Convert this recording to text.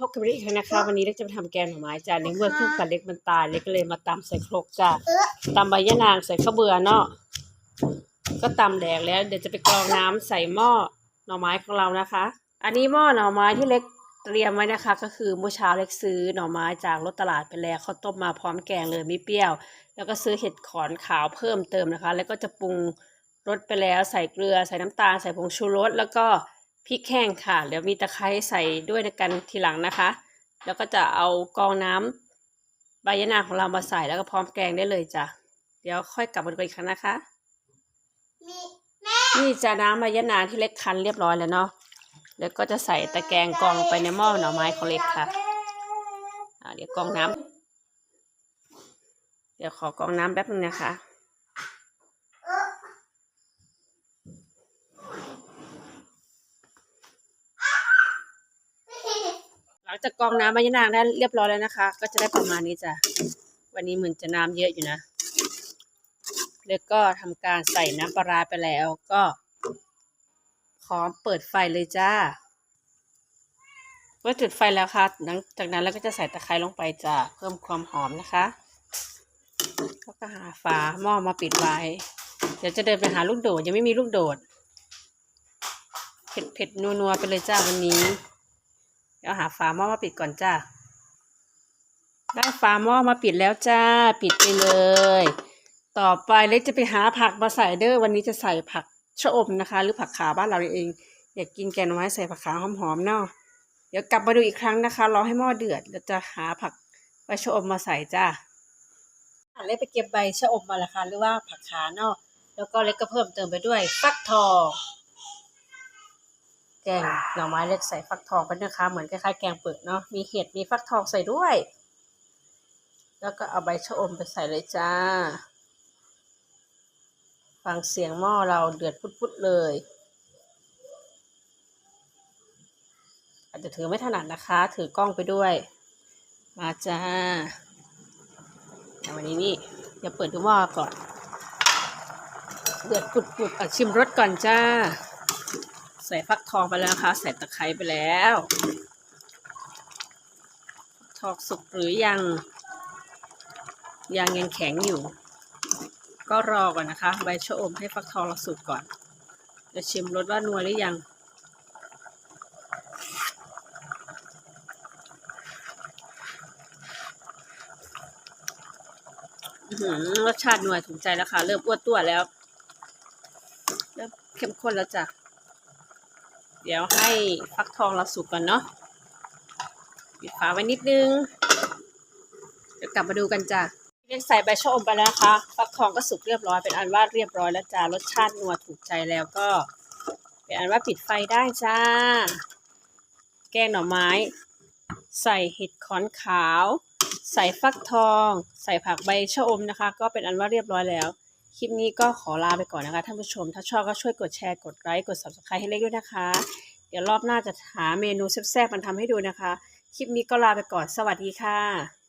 พบกันอีกครั้งนะคะ วันนี้เล็กจะมาทำแกงหน่อไม้จ้าในเมื่อเครื่องปั่นเล็กมันตายเล็กก็เลยมาตำใส่ครกจ้าตำใบยะนางใส่ข้าวเบื่อเนาะก็ตำแดกแล้ว เดี๋ยวจะไปกรองน้ำใส่หม้อหน่อไม้ของเรานะคะ อันนี้หม้อหน่อไม้ที่เล็กเตรียมไว้นะคะ ก็คือเมื่อเช้าเล็กซื้อหน่อไม้จากรถตลาดไปแล้วเขาต้มมาพร้อมแกงเลยไม่เปรี้ยว แล้วก็ซื้อเห็ดขอนขาวเพิ่มเติมนะคะ แล้วก็จะปรุงรสไปแล้วใส่เกลือใส่น้ำตาลใส่ผงชูรสแล้วก็ พริกแห้งค่ะเดี๋ยวมีตะไคร้ใส่ด้วยในกันทีหลังนะคะ แล้วก็จะเอากรองน้ำใบยะนางของเรามาใส่แล้วก็พร้อมแกงได้เลยจ้ะเดี๋ยวค่อยกลับมาดูอีกครั้งนะคะมีนี่จะน้ำใบยะนางที่เล็กคั้นเรียบร้อยแล้วเนาะแล้วก็จะใส่ตะแกรงกรองลงไปในหม้อหน่อไม้ของเล็กค่ะอ่าเดี๋ยวกรองน้ำเดี๋ยวขอกรองน้ำแป๊บนึงนะคะ ห ลังจากกองน้ำใบยะนางได้เรียบร้อยแล้วนะคะ ก็จะได้ประมาณนี้จ้ะ วันนี้เหมือนจะน้ำเยอะอยู่นะ แล้วก็ทำการใส่น้ำปลาไปแล้วก็พร้อมเปิดไฟเลยจ้า เมื่อจุดไฟแล้วค่ะ หลังจากนั้นเราก็จะใส่ตะไคร้ลงไปจ้ะ เพิ่มความหอมนะคะแล้วก็หาฝาหม้อมาปิดไว้ เดี๋ยวจะเดินไปหาลูกโดดยังไม่มีลูกโดด เผ็ดเผ็ดนัวๆไปเลยจ้าวันนี้ เดี๋ยวหาฝาหม้อมาปิดก่อนจ้าได้ฝาหม้อมาปิดแล้วจ้า ปิดไปเลย ต่อไปเล็กจะไปหาผักมาใส่เด้อวันนี้จะใส่ผักชะอมนะคะ หรือผักขาบ้านเราเอง อยากกินแกงหน่อไม้ใส่ผักขาหอมๆเนาะเดี๋ยวกลับมาดูอีกครั้งนะคะรอให้หม้อเดือดแล้วจะหาผักใบชะอมมาใส่จ้าเล็กไปเก็บใบชะอมมาละค่ะหรือว่าผักขาเนาะแล้วก็เล็กก็เพิ่มเติมไปด้วยฟักทอง แกงหน่อไม้เล็กใส่ฟักทองไปนะคะ เหมือนคล้ายๆแกงเปิดเนาะมีเห็ดมีฟักทองใส่ด้วย แล้วก็เอาใบชะอมไปใส่เลยจ้า ฟังเสียงหม้อเราเดือดพุดๆเลย อาจจะถือไม่ถนัดนะคะ ถือกล้องไปด้วย มาจ้าแต่วันนี้นี่อย่าเปิดดูหม้อก่อน เดือดปุดๆอะชิมรสก่อนจ้า ใส่ฟักทองไปแล้วนะคะ ใส่ตะไคร้ไปแล้วทองสุกหรือยัง ยังยังแข็งอยู่ ก็รอก่อนนะคะ ใบชะอมให้ฟักทองเราสุกก่อนจะชิมรสว่านัวหรือยังรสชาตินัวถูกใจแล้วค่ะ เริ่มอ้วนตัวแล้ว เริ่มเข้มข้นแล้วจ้ะ เดี๋ยวให้ฟักทองเราสุกก่อนเนาะปิดฝาไว้นิดนึง เดี๋ยวกลับมาดูกันจ้ะเรียกใส่ใบชะอมไปแล้วนะคะฟักทองก็สุกเรียบร้อยเป็นอันว่าเรียบร้อยแล้วจ้ารสชาตินัวถูกใจแล้วก็ เป็นอันว่าปิดไฟได้จ้า แกงหน่อไม้ ใส่เห็ดขอนขาว ใส่ฟักทอง ใส่ผักใบชะอมนะคะ ก็เป็นอันว่าเรียบร้อยแล้ว คลิปนี้ก็ขอลาไปก่อนนะคะท่านผู้ชม ถ้าชอบก็ช่วยกดแชร์กดไลค์กด subscribe ให้เล็กด้วยนะคะ เดี๋ยวรอบหน้าจะหาเมนูแซ่บๆมันทำให้ดูนะคะ คลิปนี้ก็ลาไปก่อนสวัสดีค่ะ